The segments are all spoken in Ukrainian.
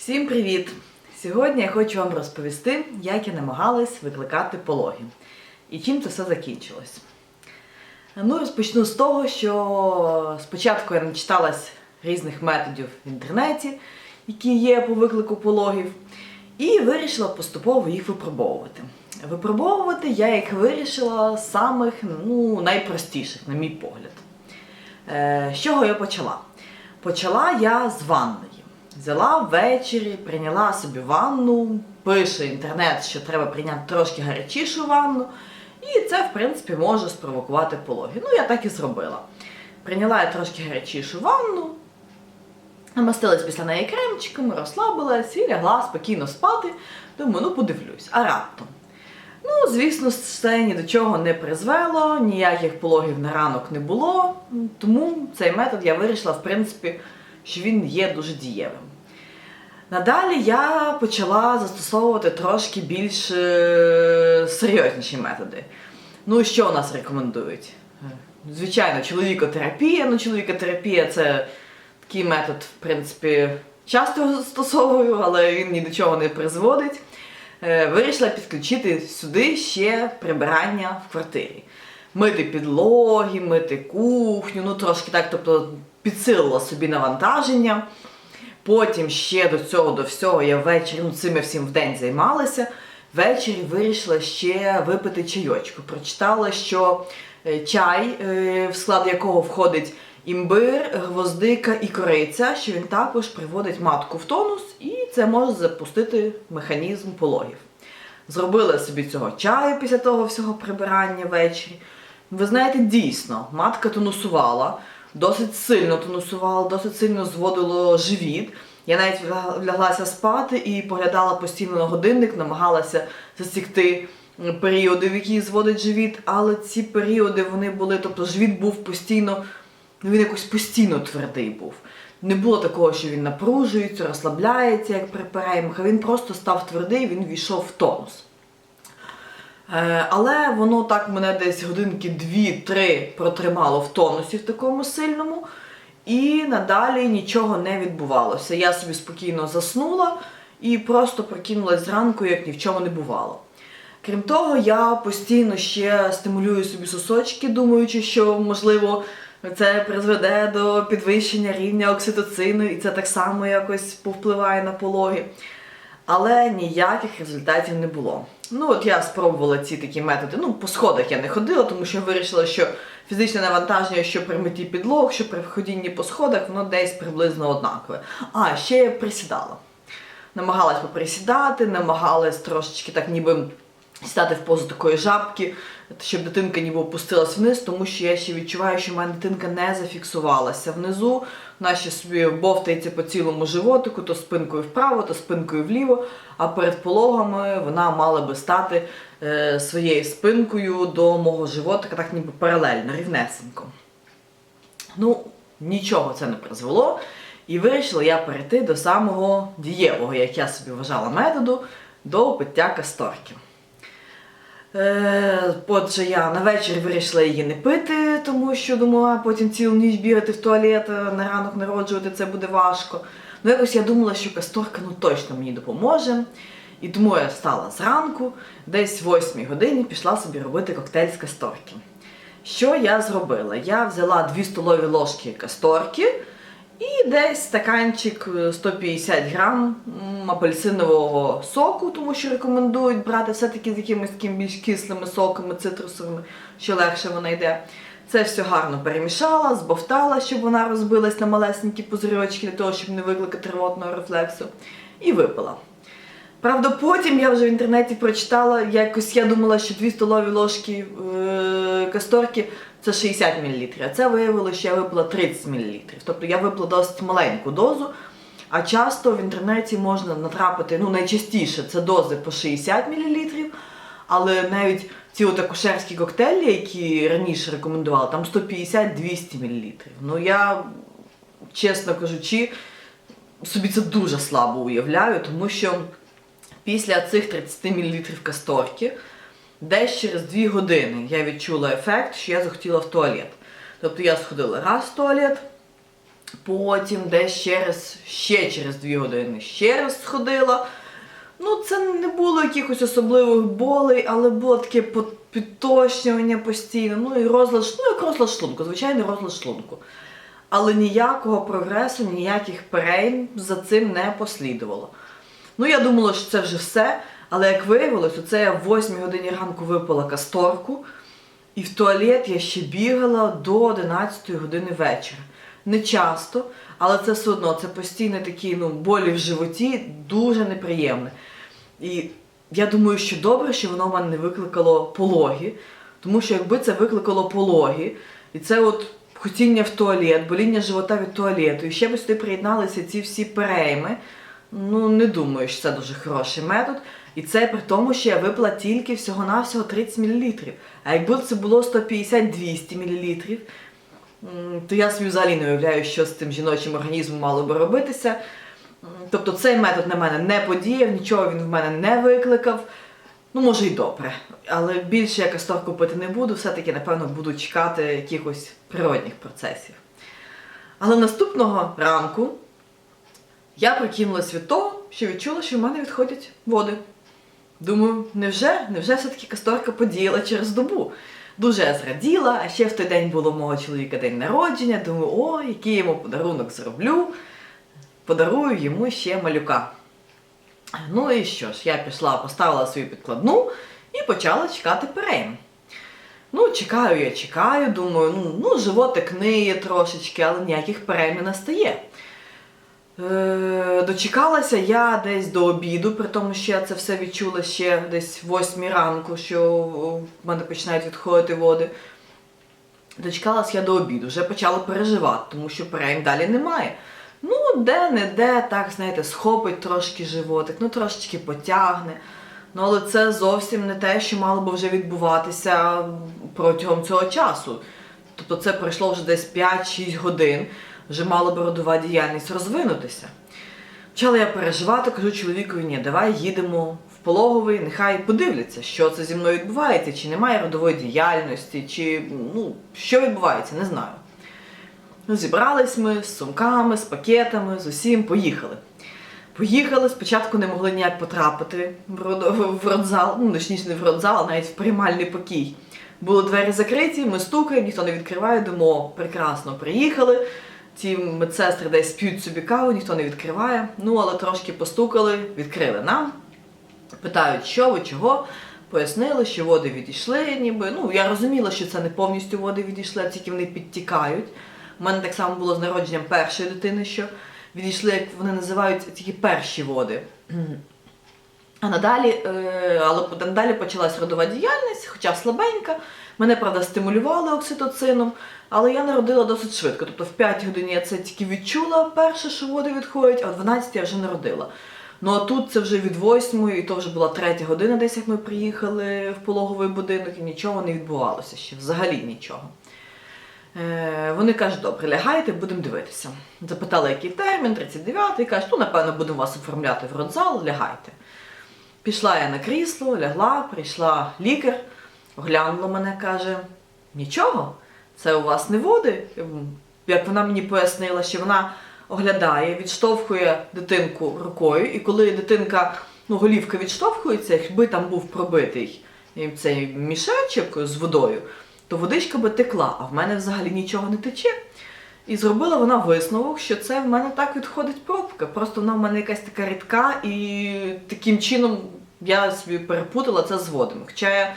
Всім привіт! Сьогодні я хочу вам розповісти, як я намагалась викликати пологи і чим це все закінчилось. Ну, розпочну з того, що спочатку я начиталась різних методів в інтернеті, які є по виклику пологів, і вирішила поступово їх випробовувати. Випробовувати я їх вирішила з самих ну, найпростіших, на мій погляд. Е, з чого я почала? Почала я з ванної. Взяла ввечері, прийняла собі ванну, пише інтернет, що треба прийняти трошки гарячішу ванну, і це, в принципі, може спровокувати пологи. Ну, я так і зробила. Прийняла я трошки гарячішу ванну, намастилась після неї кремчиками, розслабилась і лягла спокійно спати. Думаю, ну подивлюсь, а раптом. Ну, звісно, це ні до чого не призвело, ніяких пологів на ранок не було, тому цей метод я вирішила, в принципі, що він є дуже дієвим. Надалі я почала застосовувати трошки більш е, серйозніші методи. Ну, що у нас рекомендують? Звичайно, чоловікотерапія. Ну, чоловікотерапія це такий метод, в принципі, часто застосовую, але він ні до чого не призводить. Е, Вирішила підключити сюди ще прибирання в квартирі. Мити підлоги, мити кухню, ну трошки так, тобто підсилила собі навантаження. Потім ще до цього, до всього я ввечері, ну цим я всім вдень займалася. Ввечері вирішила ще випити чайочку. Прочитала, що е, чай, е, в склад якого входить імбир, гвоздика і кориця, що він також приводить матку в тонус, і це може запустити механізм пологів. Зробила собі цього чаю після того всього прибирання ввечері. Ви знаєте, дійсно, матка тонусувала, досить сильно тонусувала, досить сильно зводило живіт. Я навіть вляглася спати і поглядала постійно на годинник, намагалася засікти періоди, в які зводить живіт, але ці періоди вони були, тобто живіт був постійно, ну він якось постійно твердий був. Не було такого, що він напружується, розслабляється, як при переймах, а він просто став твердий, він війшов в тонус. Е, Але воно так мене десь годинки 2-3 протримало в тонусі в такому сильному, і надалі нічого не відбувалося. Я собі спокійно заснула і просто прокинулась зранку, як ні в чому не бувало. Крім того, я постійно ще стимулюю собі сосочки, думаючи, що можливо це призведе до підвищення рівня окситоцину, і це так само якось повпливає на пологи. Але ніяких результатів не було. Ну, от я спробувала ці такі методи. Ну, по сходах я не ходила, тому що вирішила, що фізичне навантаження, що при меті підлог, що при ходінні по сходах, воно десь приблизно однакове. А, ще я присідала. Намагалась поприсідати, намагалась трошечки так ніби стати в позу такої жабки, щоб дитинка ніби опустилась вниз, тому що я ще відчуваю, що мене дитинка не зафіксувалася внизу. Вона ще собі бовтається по цілому животику, то спинкою вправо, то спинкою вліво. А перед пологами вона мала би стати е, своєю спинкою до мого животика, так ніби паралельно, рівнесенько. Ну, нічого це не призвело. І вирішила я перейти до самого дієвого, як я собі вважала, методу, до пиття касторки. Е, отже, я на вечір вирішила її не пити, тому що думала, потім цілу ніч бігати в туалет, на ранок народжувати це буде важко. Ну, якось я думала, що касторка ну точно мені допоможе. І тому я встала зранку, десь в 8 годині пішла собі робити коктейль з касторки. Що я зробила? Я взяла 2 столові ложки касторки і десь стаканчик е, 150 грам апельсинового соку, тому що рекомендують брати все-таки з якимись такими більш кислими соками, цитрусовими, що легше вона йде. Це все гарно перемішала, збовтала, щоб вона розбилась на малесенькі пузирьочки для того, щоб не викликати рвотного рефлексу, і випила. Правда, потім я вже в інтернеті прочитала, якось я думала, що 2 столові ложки е, касторки це 60 мл, а це виявилося, що я випила 30 мл. Тобто я випила досить маленьку дозу, а часто в інтернеті можна натрапити, ну найчастіше це дози по 60 мл, але навіть ці от акушерські коктейлі, які раніше рекомендували, там 150-200 мл. Ну я, чесно кажучи, собі це дуже слабо уявляю, тому що після цих 30 мл касторки, десь через 2 години я відчула ефект, що я захотіла в туалет. Тобто я сходила раз в туалет, Потім десь через, ще через дві години ще раз сходила. Ну, це не було якихось особливих болей, але було таке по- постійно. Ну і розлад, ну, як розлад шлунку, звичайний розлад шлунку. Але ніякого прогресу, ніяких перейм за цим не послідувало. Ну, я думала, що це вже все, але як виявилось, оце я в 8 годині ранку випила касторку, і в туалет я ще бігала до 11 години вечора. Не часто, але це все одно, це постійно такі ну, болі в животі, дуже неприємне. І я думаю, що добре, що воно в мене не викликало пологи, тому що якби це викликало пологи, і це от хотіння в туалет, боління живота від туалету, і ще би сюди приєдналися ці всі перейми, ну не думаю, що це дуже хороший метод. І це при тому, що я випила тільки всього-навсього 30 мл. А якби це було 150-200 мл, то я собі взагалі не уявляю, що з тим жіночим організмом мало би робитися. Тобто цей метод на мене не подіяв, нічого він в мене не викликав. Ну, може й добре. Але більше я касторку пити не буду, все-таки, напевно, буду чекати якихось природних процесів. Але наступного ранку я прикинулась від того, що відчула, що в мене відходять води. Думаю, невже, невже все-таки касторка подіяла через добу? Дуже я зраділа, а ще в той день було мого чоловіка день народження. Думаю, о, який йому подарунок зроблю. Подарую йому ще малюка. Ну і що ж, я пішла, поставила свою підкладну і почала чекати перейм. Ну, чекаю я, чекаю, думаю, ну, ну животик ниє трошечки, але ніяких перейм не настає. Е, дочекалася я десь до обіду, при тому, що я це все відчула ще десь в 8 ранку, що в мене починають відходити води. Дочекалась я до обіду, вже почала переживати, тому що перейм далі немає. Ну, де-не-де, так, знаєте, схопить трошки животик, ну трошечки потягне. Ну, але це зовсім не те, що мало би вже відбуватися протягом цього часу. Тобто це пройшло вже десь 5-6 годин, вже мала би родова діяльність розвинутися. Почала я переживати, кажу чоловікові, ні, давай їдемо в пологовий, нехай подивляться, що це зі мною відбувається, чи немає родової діяльності, чи ну, що відбувається, не знаю. Ну, зібрались ми з сумками, з пакетами, з усім, поїхали. Поїхали, спочатку не могли ніяк потрапити в, род- в родзал, ну, точніше, не в родзал, а навіть в приймальний покій. Були двері закриті, ми стукаємо, ніхто не відкриває, думаємо, «О, прекрасно, приїхали. Ті медсестри десь п'ють собі каву, ніхто не відкриває. Ну, але трошки постукали, відкрили нам. Питають, що ви, чого. Пояснили, що води відійшли, ніби. Ну, я розуміла, що це не повністю води відійшли, а тільки вони підтікають. У мене так само було з народженням першої дитини, що відійшли, як вони називають, тільки перші води. А надалі, е, але надалі почалась родова діяльність, хоча слабенька. Мене, правда, стимулювали окситоцином, але я народила досить швидко. Тобто в 5 годині я це тільки відчула перше, що води відходять, а в 12 я вже народила. Ну а тут це вже від 8, і то вже була третя година, десь як ми приїхали в пологовий будинок, і нічого не відбувалося ще, взагалі нічого. Е, вони кажуть, добре, лягайте, будемо дивитися. Запитали, який термін, 39-й, кажуть, ну, напевно, будемо вас оформляти в родзал, лягайте. Пішла я на крісло, лягла, прийшла лікар, оглянула мене, каже: нічого, це у вас не води. Як вона мені пояснила, що вона оглядає, відштовхує дитинку рукою, і коли дитинка, ну, голівка відштовхується, якби там був пробитий цей мішечок з водою, то водичка би текла, а в мене взагалі нічого не тече. І зробила вона висновок, що це в мене так відходить пробка. Просто вона в мене якась така рідка, і таким чином я собі перепутала це з водами. Хоча я,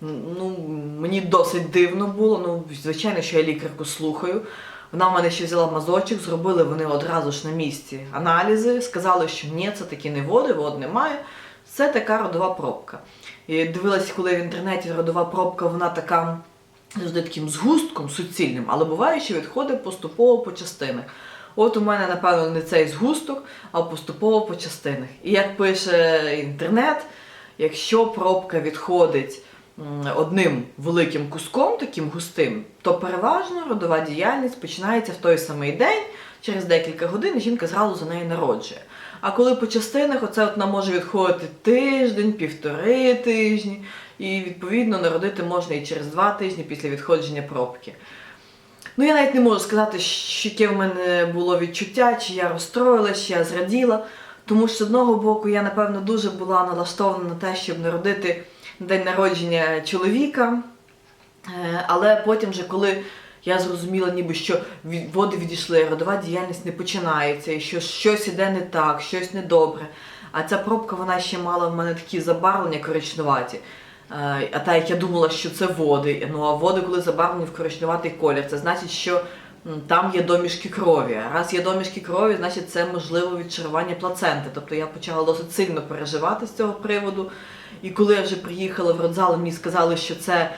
ну, мені досить дивно було. Ну, звичайно, що я лікарку слухаю. Вона в мене ще взяла мазочок, зробили вони одразу ж на місці аналізи, сказали, що ні, це такі не води, вод немає. Це така родова пробка. І дивилась, коли в інтернеті родова пробка, вона така завжди таким згустком суцільним, але буває, що відходить поступово по частинах. От у мене, напевно, не цей згусток, а поступово по частинах. І як пише інтернет, якщо пробка відходить одним великим куском, таким густим, то переважно родова діяльність починається в той самий день, через декілька годин жінка зразу за нею народжує. А коли по частинах, оце от нам може відходити тиждень, півтори тижні, і відповідно народити можна і через два тижні після відходження пробки. Ну, я навіть не можу сказати, що яке в мене було відчуття, чи я розстроїлась, чи я зраділа. Тому що з одного боку я, напевно, дуже була налаштована на те, щоб народити на день народження чоловіка. Е, Але потім, же, коли я зрозуміла, ніби що води відійшли, родова діяльність не починається, і що щось іде не так, щось недобре. А ця пробка вона ще мала в мене такі забарвлення коричнуваті. Е, А та як я думала, що це води. Ну а води, коли забарвлені в коричнуватий колір, це значить, що там є домішки крові. А раз є домішки крові, значить це можливо відчарування плаценти. Тобто я почала досить сильно переживати з цього приводу. І коли я вже приїхала в родзал, мені сказали, що це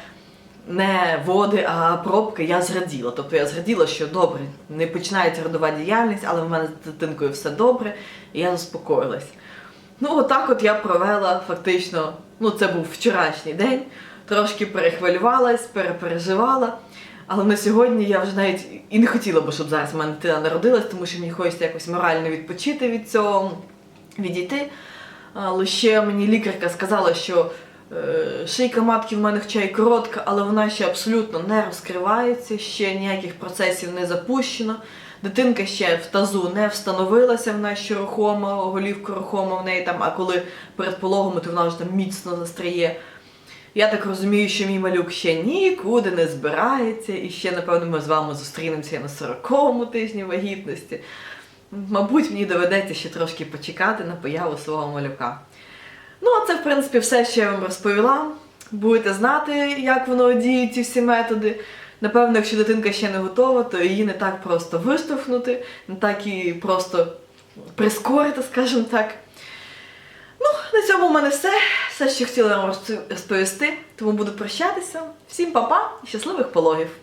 не води, а пробки, я зраділа. Тобто я зраділа, що добре, не починається родова діяльність, але в мене з дитинкою все добре, і я заспокоїлась. Ну, отак от я провела фактично, ну це був вчорашній день, трошки перехвилювалась, перепереживала. Але на сьогодні я вже навіть і не хотіла би, щоб зараз в мене дитина народилась, тому що мені хочеться якось морально відпочити від цього, відійти. Але ще мені лікарка сказала, що е, шийка матки в мене хоча й коротка, але вона ще абсолютно не розкривається, ще ніяких процесів не запущено. Дитинка ще в тазу не встановилася, вона ще рухома, голівка рухома в неї там, а коли перед пологом, то вона вже там міцно застряє. Я так розумію, що мій малюк ще нікуди не збирається, і ще, напевно, ми з вами зустрінемося на 40-му тижні вагітності. Мабуть, мені доведеться ще трошки почекати на появу свого малюка. Ну, а це, в принципі, все, що я вам розповіла. Будете знати, як воно діє, ці всі методи. Напевно, якщо дитинка ще не готова, то її не так просто виштовхнути, не так і просто прискорити, скажімо так. Ну, на цьому в мене все. Все, що хотіла вам розповісти, тому буду прощатися. Всім па-па і щасливих пологів!